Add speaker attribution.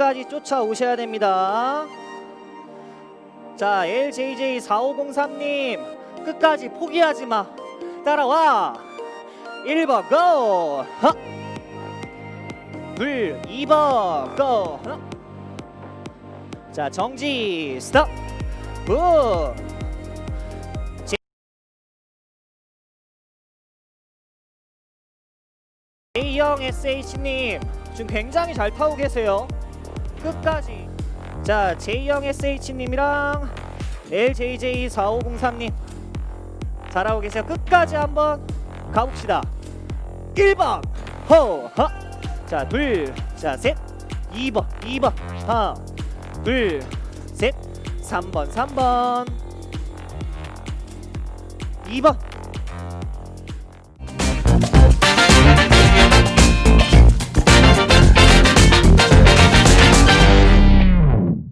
Speaker 1: 끝까지 쫓아오셔야 됩니다. 자, LJJ4503님 끝까지 포기하지 마. 따라와. 1번 고. 하. 둘 2번 고. 하나. 자, 정지 스톱. 굿. A형 SH님 지금 굉장히 잘 타고 계세요. 끝까지. 자 J0SH님이랑 LJJ4503님 잘하고 계세요. 끝까지 한번 가봅시다. 1번. 허허. 자둘자셋. 2번 2번. 하나 둘셋. 3번 3번. 2번.